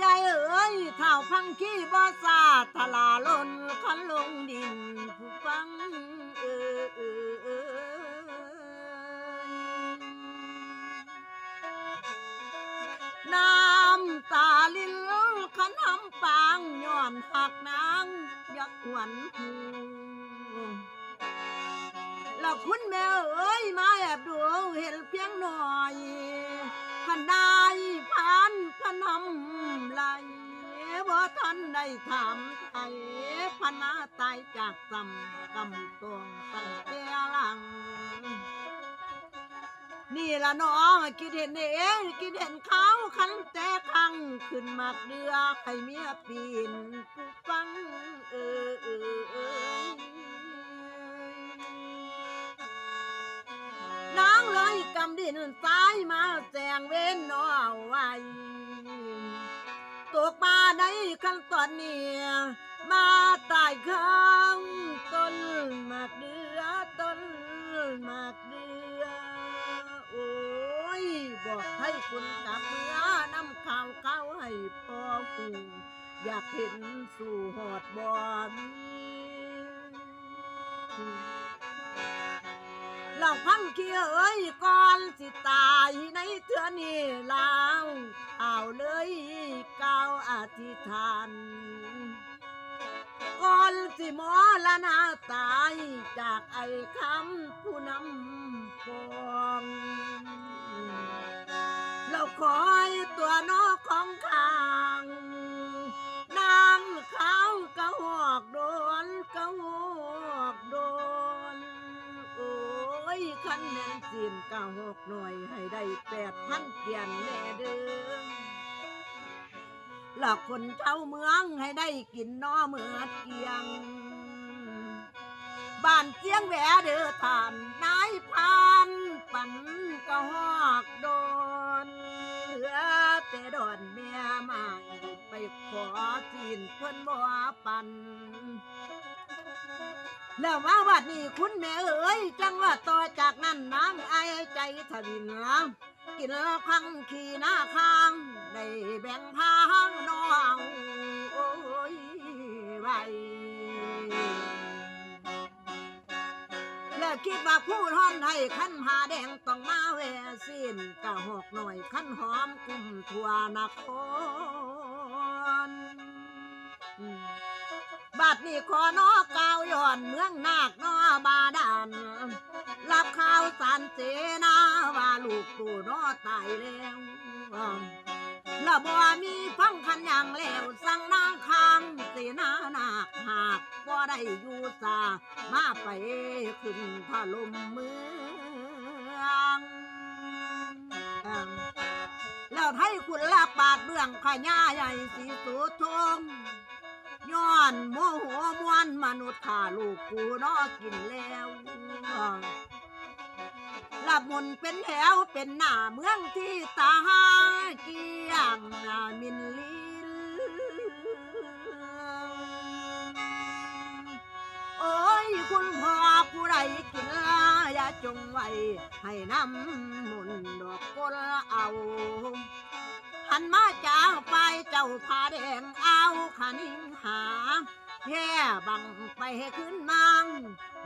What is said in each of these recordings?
ใหญ่เอ้ยเท่าพังขี้บ่ซาทลาลนคันลงดินผู้ฟังเออเออเออน้ำตาลินขันหำปางย้อนหักนางยักหวนหูแล้วคุณแม่เบ่ทันได้ถามไทยพันมาตายจากจำกำตวงตั้งแต่หลัง นี่ละน้องคิดเห็นเองคิดเห็นเขาขันแต่ขังขึ้นมากเดือให้เมียปีนผู้ฟังเออเออเออนางเลยกำดินซ้ายมาแจงเว้นนอไว้ กมาในขั้นตอนนี้มาตายข้างต้นหมากเดือต้นหมากเดือโอ้ยบอกให้คุณกับเมื่อนำข่าวเข้าให้พ่อหูอยากเห็นสู่หอดบ่มี เราพังเกียเอ้ยก่อนสิตายในเทือนี้แล้วเอาเลยก้าวอธิษฐานก่อนสิหมอละนาตายจากไอ้คำผู้นำฟองเราขอ สินกะหอกหน่อยให้ได้แปดพันเกียนแน่เด้อหลอกคนเช่าเมืองให้ได้กินนอเมือเกียง บ้านเจียงแหวเดือทานนายพานปันก็หอกโดนเหลือแต่ดอนแม่ไมาไปขอจีนเพิ่อนบ่ปัน แล้วมาวัดนี้คุณแม่เอ๋ยจังว่าต่อจากนั้นนางไอใจทวินล้ำกินแล้วพังขี่หน้าข้างได้แบ่งพางน้องโอ้ยไว้แล้วคิดว่าผู้ท่อนให้ขั้นหาแดงต้องมาแวสิ้นกะหอกหน่อยขั้นหอมกุมทั่วนคร ดนี้ขอนอกาวย้อนเมืองนาคนอบาดานรับข่าวสารเสนาว่าลูกตู่นอตายแล้วและบ่มีฟังคันย่างแล้วสั่งนางคางเสนานาคหากบ่ได้อยู่สามาไปขึ้นถล่มเมืองแล้วให้คุณลาปาดเบื้องขญ่าใหญ่สีสุทง ย้อนโมโหมวนมนุษย์ข่าลูกกูนอกินแล้วหลับมุนเป็นแถวเป็นหน้าเมืองที่ตาเกียงนามินลินโอ้ยคุณพ่อผู้ใดกินลาอย่าจงไว้ให้น้ำมุนดอกกลเอา หันมาจากไปเจ้าผาแดงเอาขานิ่งหาแค่บังไปขึ้นมัง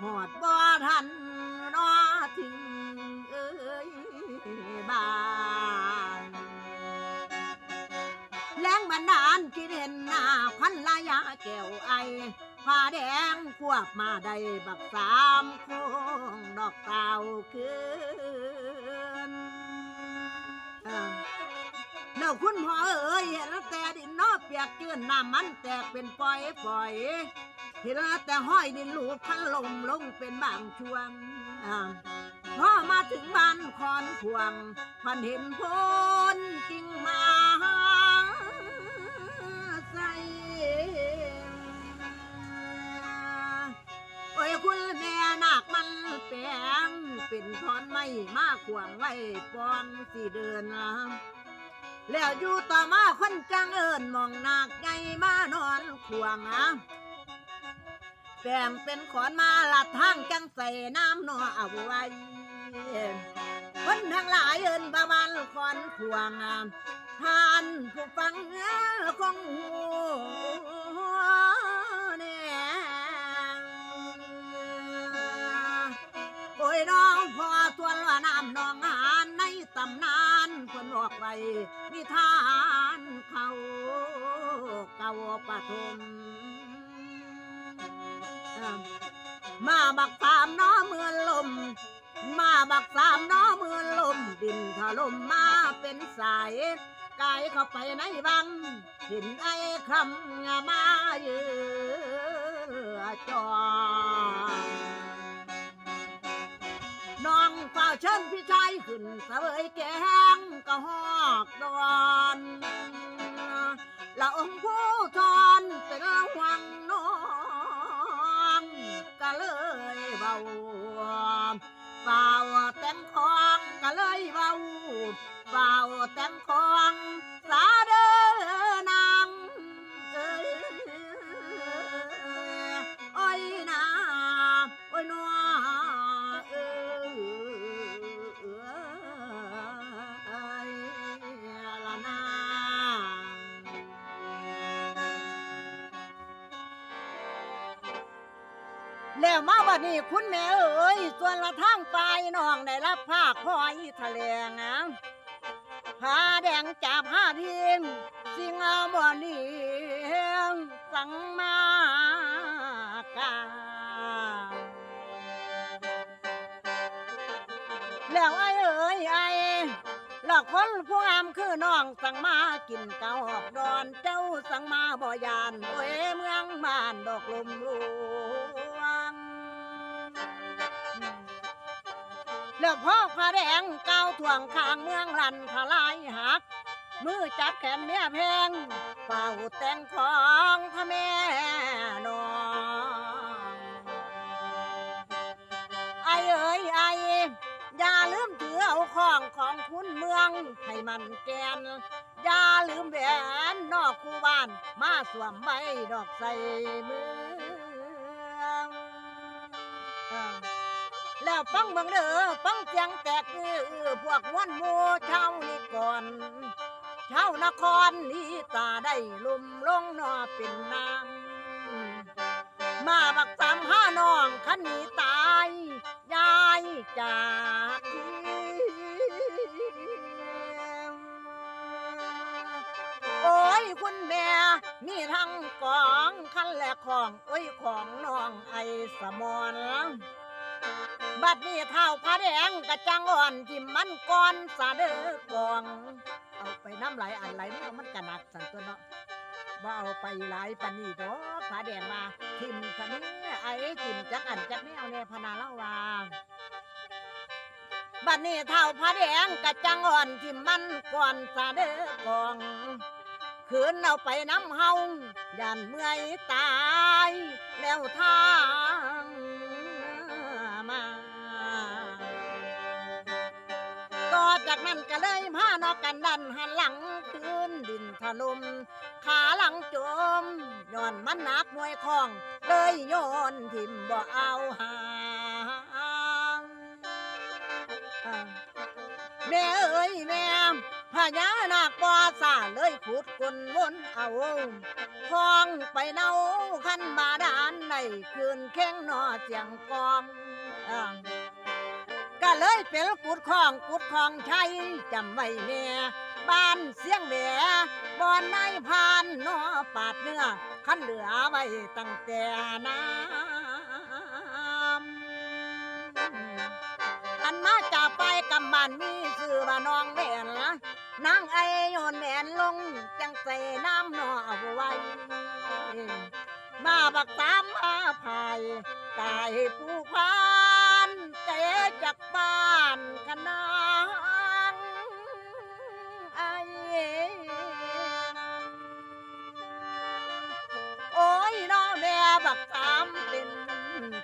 หอดบ่ทันนอถึงเอ้ยบานแรงบันดาลคิดเห็นหน้าพันลายาแก้วไอผ้าแดงควบมาได้บักสามโคงดอกเต่าคืน แล้วคุณพ่อเอ๋ยเห็นแต่ดินนอเปียกเจือนน้ำมันแตกเป็นปล่อยปล่อยเห็นแต่ห้อยดินหลูกพันลมลงเป็นบางช่วงอ่าพอมาถึงบ้านคอนขวงพันเห็นพ้นกิ่งมาใส่โอ้ยคุณแม่นาคมันแปลงเป็นทอนไม้มาขวงไว้ปอนสีเดินอะ แล้วอยู่ต่อมาคนจังเอิญมองนากไงมานอนขวางอะแปลงเป็นขอนมาลัดทางจังใส่น้ำหนอเอาไว้คนทั้งหลายเอิญประมาณขอนขวางอะท่านผู้ฟังคงหูแน่โอ้ยน้องพอทวนว่าน้ำนองหานในตำนานคนบอก ไว้ นิทานเขาเก่าปฐมมาบักตามน้อเมือนลม มาบักสามน้อเมือลม ดินถล่มมาเป็นสายกายเข้าไปในวังเห็นไอ้คำมาเยือจอ เชิญพี่ชายขึ้นเสวยแกงกะหอกดอนละองค์ผู้ทอนเป็นหวังน้องก็เลยเบาเฝ้าแต่งของก็เลยเบาเฝ้าแต่งของ แล้วมาบัดนี้คุณแม่เอ๋ยส่วนละทางปลายน้องได้รับผ้าคอยทะเลงอะผ้าแดงจับผ้าพิงสิงเอาบ่นี้สังมากาแล้วไอ้เอ๋ยไอ้หลอกคนผู้งามคือน้องสังมากินเกาออกดอนเจ้าสังมาบ่ยานโอ้ยเมืองบ้านดอกลมหล แล้วพ่อพระแดงก้าวถ่วงข้างเมืองลันทลายหัก มือจับแขนเมียแพงเฝ้าแต่งของพระแม่นองไอเอ๋ยไออย่าลืมถือเอาของของคุณเมือง ให้มันแกน อย่าลืมแหวนนอกคูบ้าน มาสวมใบดอกใส่มือ แล้วฟังเบิ่งเด้อฟังเสียงแตกคือพวกมวนหมูเช่านี่ก่อนเช่านครนี่ตาได้ลุมลงนอเป็นนางมาบักสามห้าน้องขันนี้ตายยายจากโอ้ยคุณแม่มีทั้งกองคันและของโอ้ยของน้องไอสมอน บัดนี้เท้าผ้าแดงกระจังอ่อนทิมมันก่อนสาเด้อกอง เอาไปน้ำไหลอันไหลมันก็มันกระหนักสันตัวเนาะบ่เอาไปหลายปันนี่ดอกผ้าแดงมาทิมคันนี้ไอ้ทิมจักอันจักแนวเนี่ยพนาเล่าว่าบัดนี้เท้าผ้าแดงกระจังอ่อนทิมมันก่อนสาเด้อกองขืนเอาไปน้ำเฮายันเมื่อยตายแล้วทาง ต่อจากนั้นก็เลยพานอกกันดันหันหลังคืนดินถล่มขาหลังจมย้อนมันหนักมวยคองเลยโยนทิมบ่เอาหางแม่เอ้ยแม่พญานาคปอสาเลยขุดกุนวนเอาคลองไปเนาขันบาดาลในคืนแข้งนอเสียงกองอ่า ก็เลยเป็นกุดของกุดของชัยจำไว้แน่บ้านเสียงแหวบอนนายพานนอปาดเนื้อขันเหลือไว้ตั้งแต่น้ำอันมาจากไปกำบ้านมีชื่อว่าน้องแหวนละนางไอโยนแหวนลงจังใส่น้ำนอเอาไว้มาบักตามมาภายกายผู้พาน จากบ้านคณะไอโอ้ยน้องแม่บักตามเป็น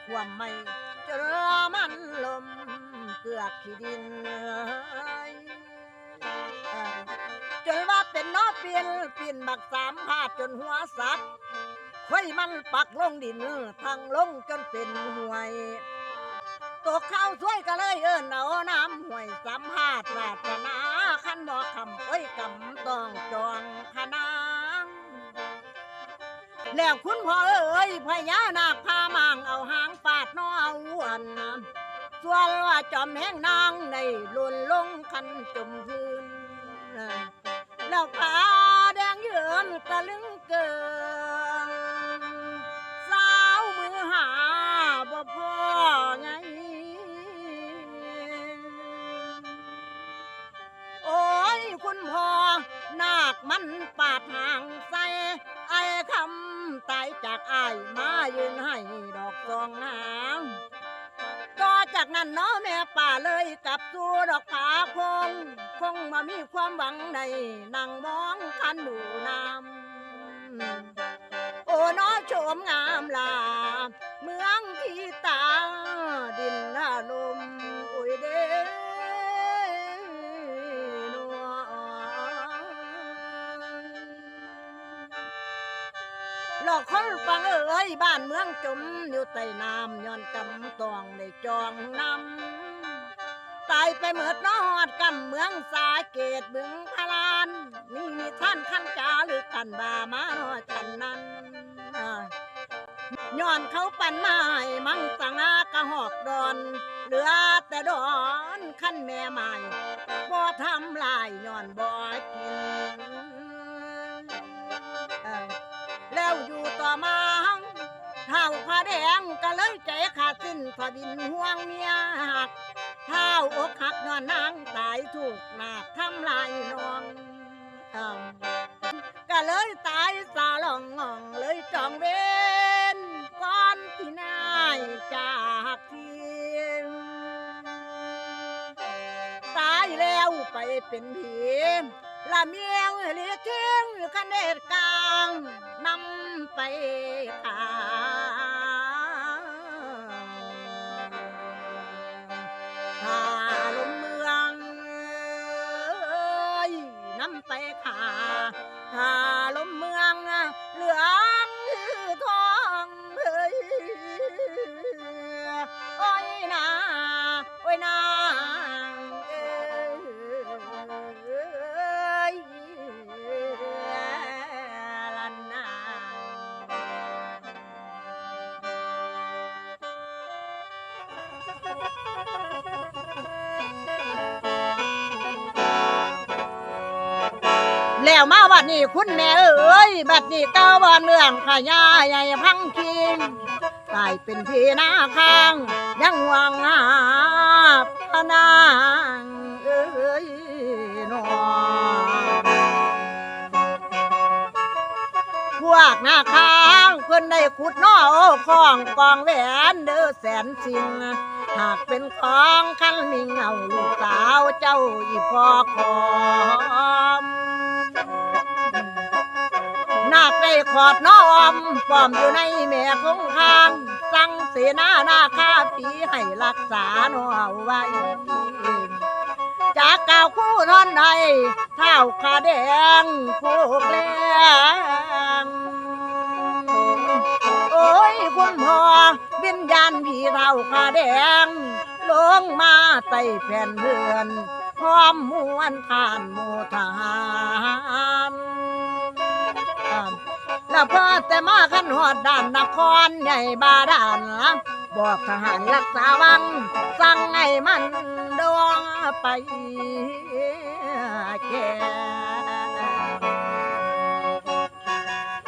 ความไม่เจอมันลมเกือกขี้ดินเอยจนว่าเป็นน้อเปลี่ยนเปลี่ยนบักสามพาดจนหัวสักค่อยมันปักลงดินทางลงจนเป็นห่วย ตกข้าช่วยก็เลยเอิ้นเอาน้ำห่วยสัมภาษณ์วาสนาขันบ่คำโอ้ยกำตองจองพนางแล้วคุณพ่อเอ้ยพญานาคพามางเอาหางฟาดน้อเอาอ้วนส่วนว่าจอมแห่งนางในลุนลงคันจมพื้นแล้วผาแดงเยือนตะลึงเกิน คุณพ่อนาคมันปาดห่างใส่ไอ้คำตายจากอ้ายมายืนให้ดอกซองน้ำก็จากนั้นเนาะแม่ป่าเลยกลับสู่ดอกผาคง คงมามีความหวังในนั่งมองคันดูน้ำโอ้น้อโฉมงามลา เมืองที่ตาดินหน้าลม หลอกคนฟังเอ้ยบ้านเมืองจมอยู่ใต้น้ำย้อนกำตองในจองน้ำตายไปเหมิดนอดกำเมืองสาเกตบึงพลานนี่มีท่านขั้นจาหรือกันบามาหนอฉันนั้นย้อนเขาปั่นไม้มังสังอากระหอกดอน เหลือแต่ดอนขั้นแม่ใหม่บ่ทำลายย้อนบ่กิน ต่อมาเท้าผ้าแดงก็เลยใจขาดสิ้นพอบินห่วงเมียหักเท้าอกหักนอนนางตายถูกนาคทำลายนองก็เลยตายสาลองงองเลยจองเวนก่อนที่นายจากทีมตายแล้วไปเป็นผีละเมียงเลียทิ้งคันเดกลางนำไปขายถ้าลมเมืองน้ำไปขาถ้ แล้วมาบัดนี้คุณแม่เอ้ยบัดนี้เก้าบ้านเมืองขยาใหญ่พังคิงกลายเป็นพี่นาข้างยังหวังหาพนางเอ้ยนอพวกนาข้างเพิ่นได้ขุดนออของกองแหวนเด้อแสนสิ่งหากเป็นของคันมิงเอาลูกสาวเจ้าอีพอขอ นาคได้ขอดน้อมปลอมอยู่ในแม่คงคางสั่งเสนานาคาปีให้รักษาหนอเอาไว้ จากกล่าวคู่ท่อนใดเท้าขาแดงผูกแรงโอ้ยคุณพ่อวิญญาณผีเท้าขาแดงลงมาไต่แผ่นเรือนพร้อมมวนทานหมูทารอ่า แล้วพอแต่มาขันหอดด่านนครใหญ่บาดาลบอกทหารรักษาวัง สั่งให้มันดวงไปแก่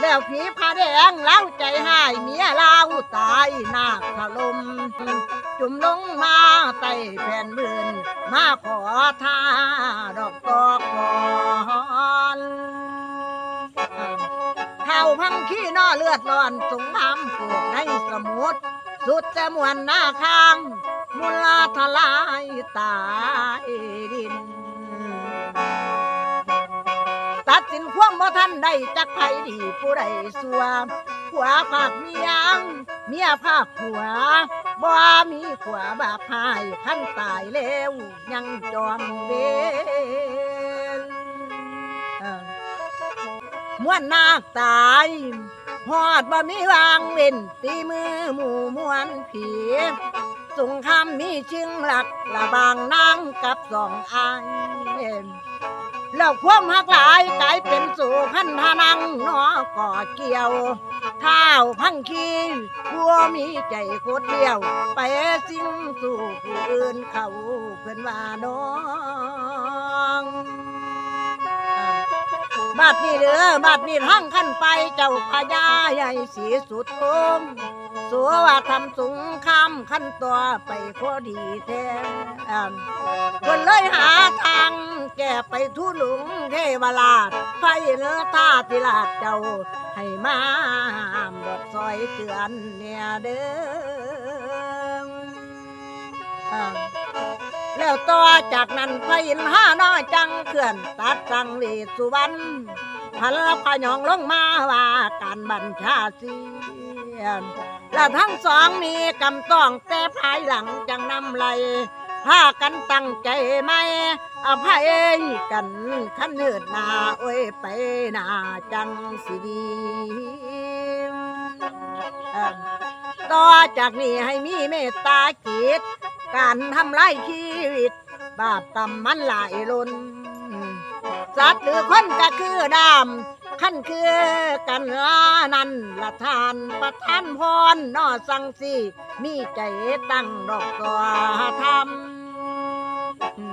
แล้วผีผาแดงเล้าใจหายเมียเราตายนาคถลมจุ่มลงมาไต่แผ่นบืนมาขอท่าดอกตอกก่อน เท่าพังขี้นอเลือดร้อนสงครามเกิดในสมุทรสุดจะมวนหน้าข้าง มุลาทลายตายดิน ตัดสินความบ่ทันได้จักไผดีผู้ใดสัวผัวภาคเมียง เมียภาคผัวบ่มีขวาบาพายขั้นตายแล้วยังจองเว มวนนาคตายหอดบ่มีวางเว้นตีมือหมู่มวนผีสงครามมีชิงหลักระบางนางกับสองอายแล้วความหักหลายกลายเป็นสู่พันธนังนอก่อเกี่ยวเท้าพังคีพัวมีใจโคตรเดียว ไปสิ่งสู่ผู้อื่นเขาเพื่อนว่าน้อง บาดนี้เด้อบาดนี้ทั้งขั้นไปเจ้าพญาใหญ่สีสุดโทงสัวว่าทำสงครามขั้นตัวไปพอดีแท้คนเลยหาทางแก้ไปทุลุงเทวราชไฟเนื้อตาติลาดเจ้าให้มาหามบทซอยเตือนเนี่ยเด้อ แล้วต่อจากนั้นพระอินทร์ห้าน้อยจังเขื่อนตัดสังเวชสุวรรณพันละพยองลงมาว่าการบัญชาเสียนและทั้งสองมีกำต้องแต่ภายหลังจังนำไหลพากันตั้งใจไหมอภัยกันขันเนิดนาโอ้ยไปนาจังสิดีต่อจากนี้ให้มีเมตตาจิต การทำลายชีวิต บาปกรรมมันหลายล้นสัตว์หรือคนก็คือดำขั้นคือกันลานันละทานประทานพรนอสังสีมีใจตั้งดอกตัวทำ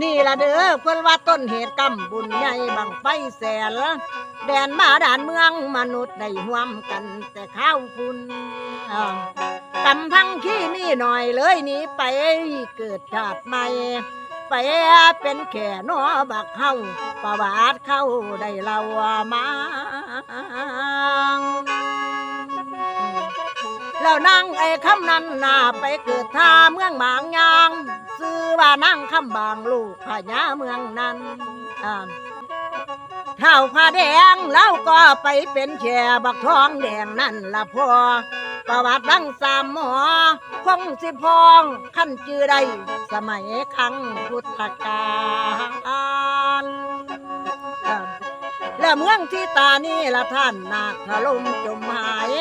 นี่ละเด้อเพื่อนว่าต้นเหตุกรรมบุญใหญ่บังไปแสนแดนมาด่านเมืองมนุษย์ได้ห่วมกันแต่ข้าวคุณอ่ากำพังขี้มีหน่อยเลยหนีไปเกิดชาติใหม่ไปเป็นแค่นอบักเฮาประวัติเข้าได้เล่ามาแล้วนั่งไอ้คำนั้นนาไปเกิดท่าเมืองบางยาง ซื้อว่านั่งคำบางลูกพญาเมืองนั้นเท่าผ้าแดงแล้วก็ไปเป็นแช่บักทองแดงนั่นละพอประวัติดังสามหมอคงสิพองขั้นจือได้สมัยครั้งพุทธกาลและเมืองที่ตานี่ละท่านนาคถลมจมหาย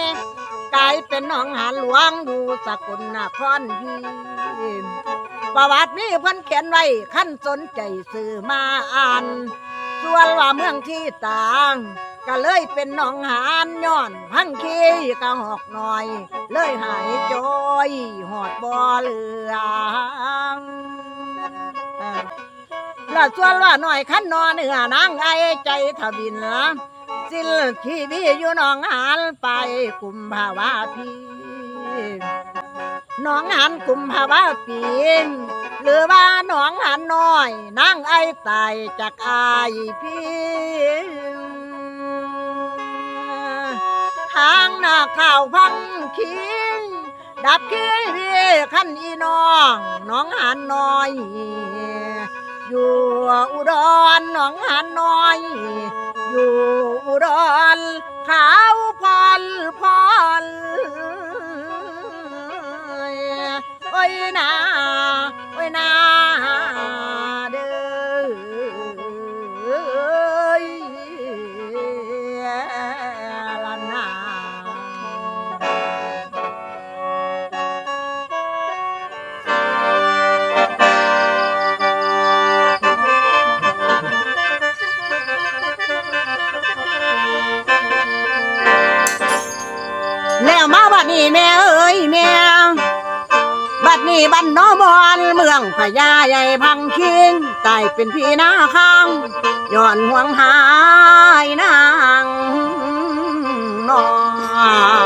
กลายเป็นหนองหานหลวงดูสกุลนครพี ประวัตินี้เพิ่นเขียนไว้ขั้นสนใจสื่อมาอ่าน ส่วนว่าเมืองที่ต่าง ก็เลยเป็นหนองหานย้อนพังคีกะหอกหน่อย เลยหายจอยหอดบ่อเหลืองแล้วส่วนว่าหน่อยขั้นนอนเนื้อนางไอใจทวินละสิ้นชีวิตอยู่หนองหานไปกุมภาวะพี หนองหานกุมภาวะปีหรือว่าหนองหานน้อยนางไอตายจากอายพี่ทางหน้าข่าวพังคิงดับขี้พี่ขั้นอีน้องน้องหันน้อย อยู่อุดรน้องหันน้อย อยู่อุดรขาวพรพร โอ้ยนาโอ้ยนาเด้อ พญาใหญ่พังคิงตายเป็นพี่นาข้างย้อนห่วงหายนางนอ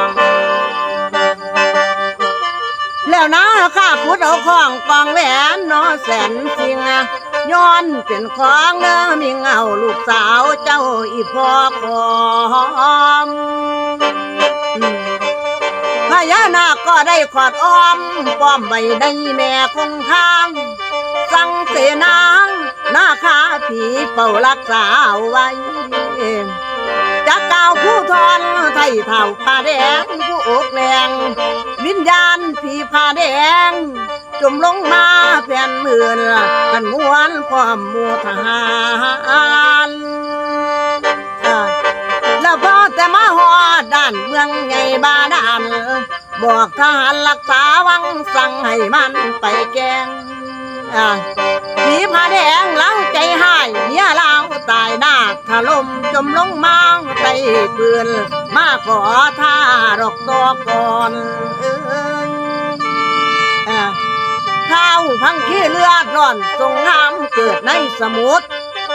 งแล้วนะข้าพุทธเอาของกองแหวนนอแสนสิงย้อนเป็นของเนื้อมีเงาลูกสาวเจ้าอีพ่อคอม ญานาคก็ได้ขอดอ้อมป้อมใบในแม่คงทาง สังเสนางนาคาผีเฝ้ารักษาไว้จากกล่าวผู้ทอนไทยเท่าผ้าแดงผู้อกแรงวิญญาณผีผ้าแดงจุ่มลงมาแผ่นหมื่นกันม้วนพร้อมหมูทหาร แล้วพอแต่มาหอดด้านเมืองใหญ่บาดาลบอกทหารรักษาวังสั่งให้มันไปแกงอ่าผีผาแดงหลังใจหายเมียเราตายหน้าถล่มจมลงมางใต้ปืนมาขอท่าดอกตัวก่อนเอ้ยอ่าข้าวพังขี้เลือดร้อนสงงามเกิดในสมุทร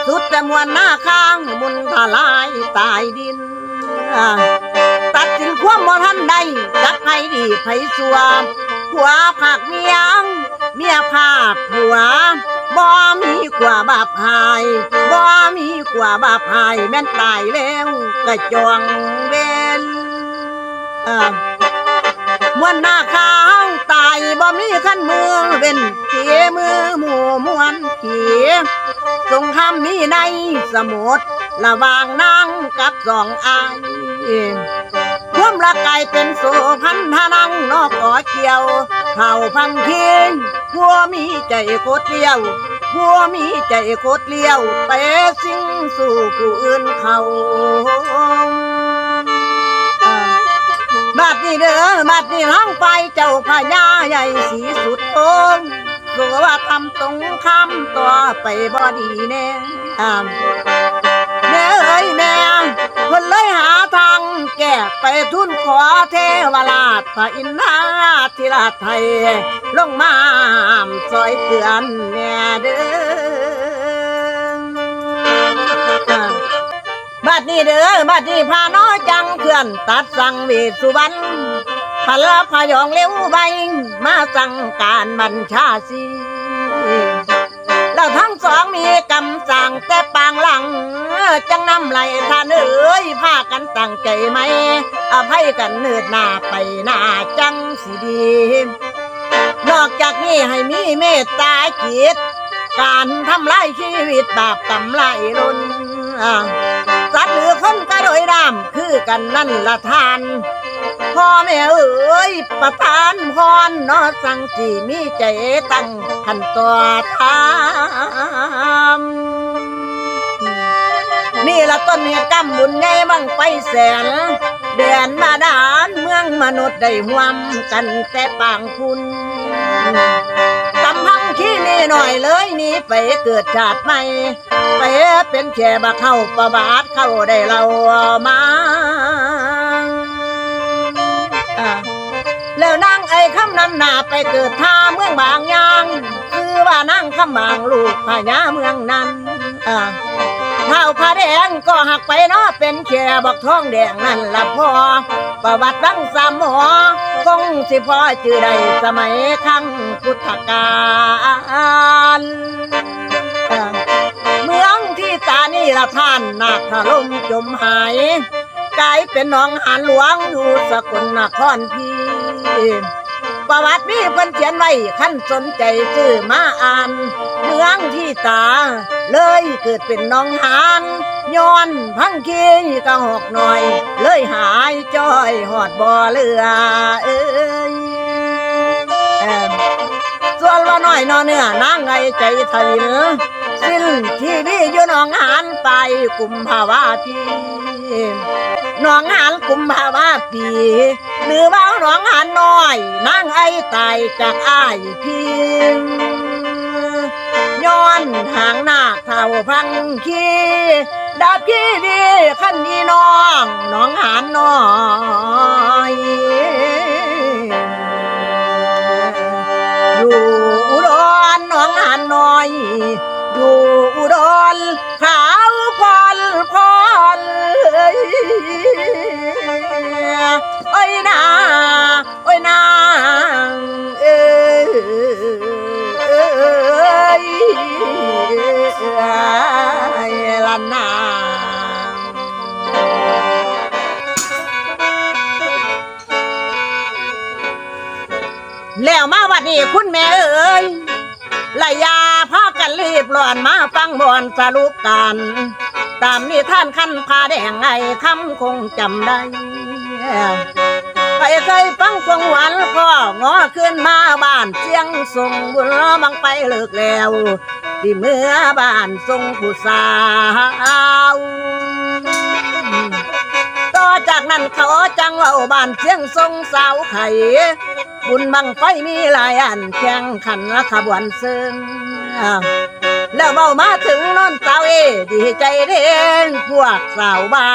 สุดแต่มวลหน้าข้างมุนทลายตายดิน ตัดสินความบ่ทันใดจักให้ดีไผสัวผัวผักเมียง เมียภาคผัวบ่มีกว่าบาปหายบ่มีกว่าบาปหายแม่นตายแล้วก็จองเวนมวนหน้าข้างตายบ่มีขั้นมืองเป็นเสียมือหมู่มวนผีย สงครามมีในสมุทรระหว่างนางกับสองอายความรักกลายเป็นโสพันธนังนอกก่อเกี่ยวเผ่าพังคีผัวมีใจโคตรเลี้ยวผัวมีใจโคตรเลี้ยวไปสิ่งสู่ผู้อื่นเขาบัดนี้เด้อบัดนี้ห้องไปเจ้าพญาใหญ่สีสุดโอ งสัวว่าทำตรงคำต่อไปบ่ดีแน่อ่าแม่เอ้ยแม่คนเลยหาทางแก้ไปทุนขอเทวราชพระอินทราธิราชไทย ลงมาซอยเตือนแม่เด้อบัดนี้เด้อบัดนี้พาน้อยจังเขื่อนตัดสั่งเวสุวรรณ พลพยองเลี้ยวใบมาสั่งการบัญชาสีแล้วทั้งสองมีกำสั่งแต่ปางหลัง จังนำไหลท่านเอ้ยพากันตั้งใจไหมอภัยกันเนิดหน้าไปหน้าจังสิดี นอกจากนี้ให้มีเมตตาจิต การทำลายชีวิตบาปกรรมไล่รุนอ่า สัตว์หรือคนก็โดยดามคือกันนั่นละทาน พ่อแม่เอ้ยประทานพรนอสังสีมีใจตั้งขันตัวทามนี่ละต้นเหตุกรรมบุญใหญ่บังไปแสนเดือนมาดานเมืองมนุษย์ได้หวมกันแต่ปางคุณ หน่อยเลยหนี่ไปเกิดชาติใหม่ไปเป็นแค่บักเข้าประบาทเข้าได้เรามาอ่าแล้วนางไอ้คำนั้นนาไปเกิดท่าเมืองบางยาง คือว่านางคำบางลูกพญาเมืองนั้นอ่า เท้าผ้าแดงก็หักไปเนาะเป็นแค่บักท้องแดงนั่นละพอ ประวัติบังสามหมอคงสิพอจือใดสมัยครั้งพุทธกาลเมืองที่ตานี่ละท่านนาคลมจมหายกลายเป็นหนองหานหลวงอยู่สกลนครพี ประวัติมีเพิ่นเขียนไว้ขั้นสนใจซื้อมาอ่าน เมืองที่ตา เลยเกิดเป็นหนองหานย้อนพังคีกะหอกหน่อย เลยหายจ้อยหอดบ่อเรือเอ้ยส่วนว่าน้อยนอเนื้อนางไงใจทวินสิ้นที่นี่อยู่หนองหานไปกุมภาวาพีหนองหานกุมภาวาปี หรือว่าหนองหานน้อยนางไอ้ตายจากอ้ายพีย้อนหางหน้าเท่าพังคีดาบพี่ดีขันยีน้องหนองหานน้อยอยู่อุดรหนองหานน้อย อยู่อุดรขาวพรพรเอ้ย โอ้ยนาโอ้ยนางเอ้ยเอ้ยละนางแล้วมาวันนี้คุณแม่เอ๋ยละยาพากันรีบร้อนมาฟังบอนสรุปกัน ตามนิทานขั้นพาแดงไงคำคงจำได้ ไปเคยฟังควงหวานพ่องอขึ้นมาบ้านเสียงส่งบุญบังไปเลิกแล้วที่เมื่อบ้านทรงผู้สาวต่อจากนั้นเขาจังเว้าบ้านเสียงทรงสาวไข่บุญบังไฟมีหลายอันแข่งขันละขบวนซึ่งแล้วเบามาถึงโนนสาวเอดีใจเด่นพวกสาวเบา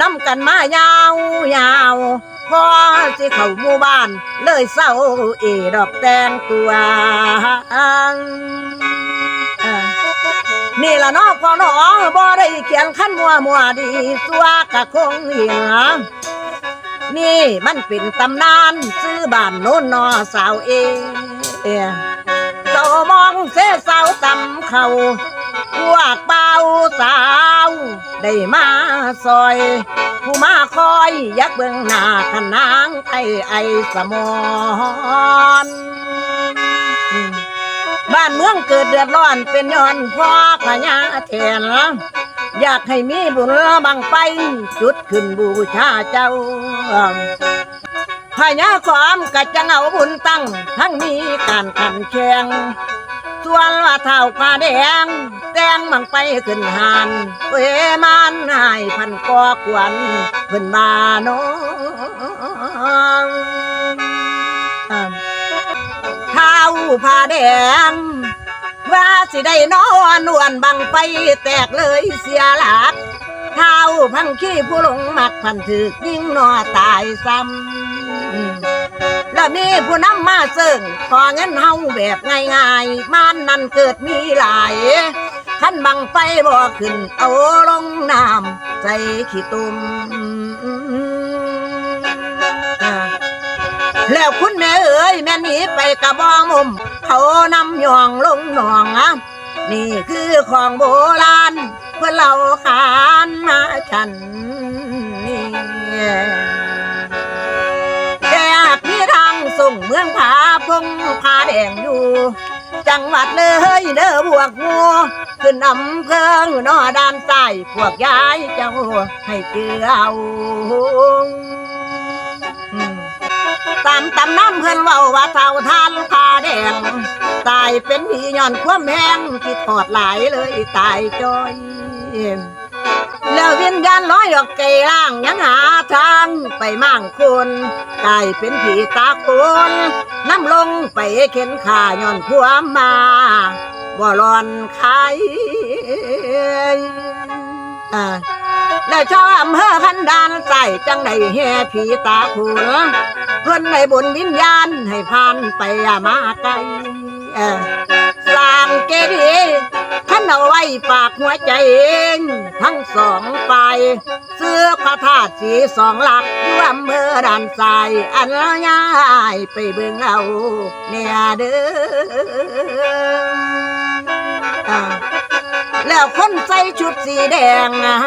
นำกันมายาวยาวพอสิเข้าหมู่บ้าน เลยเศร้าเอดอกแตงตัวนี่ละน้องพ่อน้องบ่ได้เขียนขั้นมัวมัวดีสัวกะคงเหียนี่มันเป็นตำนานซื้อบ้านโน้นนอสาวเอเจ้ามองเสสาวตำเขา พวกเบาสาว ได้มาซอย ผู้มาคอยยักเบื้องหน้าขนางไอไอสมอนบ้านเมืองเกิดเดือดร้อนเป็นย้อนพ่อพญาแทนอยากให้มีบุญบังไปจุดขึ้นบูชาเจ้าพญาความกัจะเอาบุญตั้งทั้งมีการขันแข่ง ส่วนว่าเท่าผ้าแดงแต่งบังไปขึ้นหานเวมานหายพันกอกวนเพิ่นมาโนเท้าผ้าแดงว่าสิได้นอนนวลบังไฟแตกเลยเสียหลักเท้าพังขี้ผู้หลงมักพันถึกยิ่งนอตายซ้ำ แล้วมีผู้นำมาเสิ่งขอเงินเฮาแบบง่ายๆมันนั่นเกิดมีหลายขันบังไฟบ่ขึ้น เอาลงน้ำใจขี้ตุ่มแล้วคุณแม่เอ๋ยแม่หนีไปกระบองมุม เขานำหยองลงหนองอะนี่คือของโบราณเพื่อเราขานมาฉันนี่ ส่งเมืองผาพงผาแดงอยู่ จังหวัดเลยเด้อบวกงูขึ้นอำเภอนอด้านใต้พวกย้ายเจ้าให้เจือเอามตามตำน้ำเพื่อนเว่าว่าเท่าทานผาแดง ตายเป็นผีย้อนความแหงที่ทอดหลายเลยตายจอย แล้ววิญญาณร้อยออกเกยร่างยังหาทางไปมั่งคนกลายเป็นผีตาคนน้ำลงไปเข็นขาย้อนความมาบ่รอนใครอ่าแล้วชาวอำเภอคันดานใส่จังได้แห่ผีตาขุนเพิ่นในบุญวิญญาณให้ผ่านไปมาไกล เออสร้างเจดีย์ท่านเอาไว้ฝากหัวใจเองทั้งสองฝ่ายเสื้อพระธาตุสีสองหลักอยู่อำเภอด่านทราย อันละยายไปเบิ่งเอาเนี่ยเด้ออาแล้วคนใส่ชุดสีแดงอะ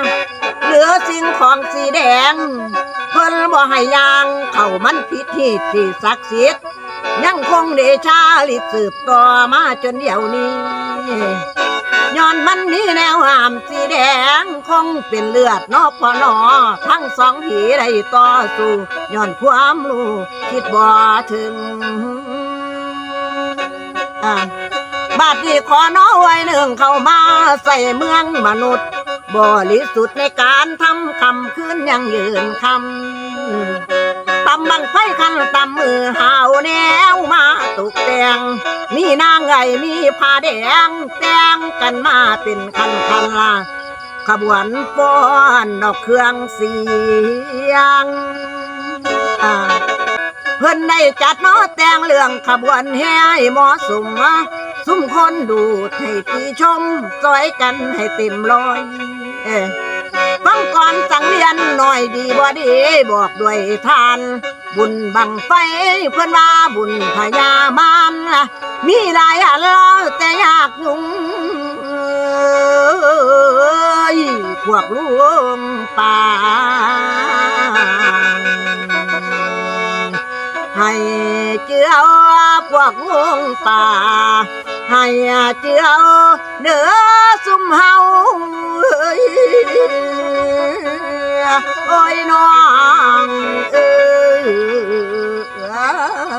เหลือสิ่งของสีแดง เพิ่นบ่ให้ยาง เข้ามันผิดที่ที่ศักดิ์สิทธิ์ ยังคงเดชาลิสืบต่อมาจนเดี๋ยวนี้ย้อนมันมีแนวหามสีแดงคงเป็นเลือดนอกพอนอทั้งสองผีได้ต่อสู้ย้อนความรู้คิดบ่ถึงบาดนี้ขอน้อไว้หนึ่งเข้ามาใส่เมืองมนุษย์ บริสุทธิ์ในการทำคำคืนยังยืนคำ ตำบังไฟคันตำมือหาวแนวมาตกแต่งมีนางไงมีผ้าแดงแต่งกันมาเป็นคันคันละขบวนฟ้อนดอกเครื่องเสียงอ่าเพิ่นได้จัดนาะแต่งเรื่องขบวนแห่หมาะสมซุ่มคนดูให้ตีชมซอยกันให้เต็มร้อยเอ ฟังก่อนสังเรียนหน่อยดีบ่ดีบอกด้วยทาน บุญบังไฟเพื่อนว่าบุญพญามารมีหลายอันแล้วแต่ยากยุ่งเอ้ยพวกลุงป่าให้เจือพวกลวงป่า ให้เจ้าเนื้อซุ่มเฮาโอ้ยน้องเออ